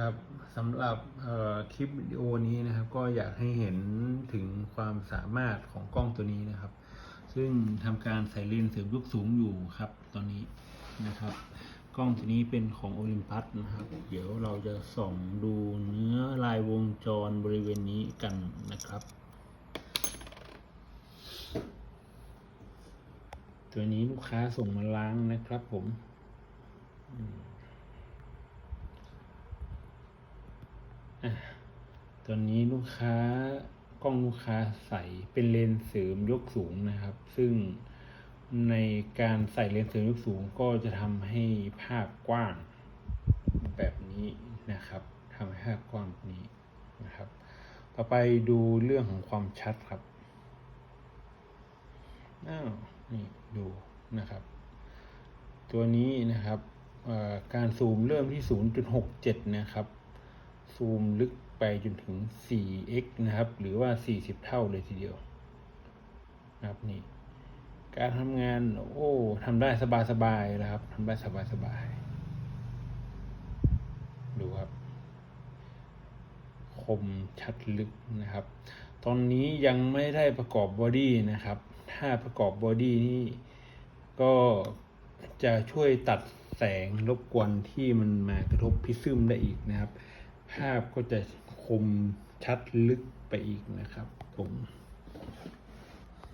ครับสำหรับคลิปวิดีโอนี้นะครับ ก็อยากให้เห็นถึงความสามารถของกล้องตัวนี้นะครับ ซึ่งทำการใส่เลนส์เสริมยกสูงอยู่ครับ ตอนนี้นะครับ กล้องตัวนี้เป็นของโอลิมปัสนะครับ เดี๋ยวเราจะส่องดูเนื้อลายวงจรบริเวณนี้กันนะครับ ตัวนี้ลูกค้าส่งมาล้างนะครับผมอืมอะ ตัวนี้ลูกค้ากล้องลูกค้าใส่เป็นเลนส์เสริมยกสูงนะครับ ซึ่งในการใส่เลนส์เสริมยกสูงก็จะทำให้ภาพกว้างแบบนี้นะครับทำให้ภาพกว้างแบบนี้นะครับ ต่อไปดูเรื่องของความชัดครับอ้าวนี่ดูนะครับ ตัวนี้นะครับการซูมเริ่มที่ 0.67 นะครับ ซูมลึกไปจนถึง 4x นะครับ หรือว่า 40 เท่าเลยทีเดียวนะครับนี่ การทำงานโอ้ทำได้สบายๆนะครับทำได้สบายๆดูครับ คมชัดลึกนะครับ ตอนนี้ยังไม่ได้ประกอบบอดี้นะครับ ถ้าประกอบบอดี้นี่ก็จะช่วยตัดแสงรบกวนที่มันมากระทบพิซึมได้อีกนะครับ ภาพก็จะคมชัดลึกไปอีกนะครับผม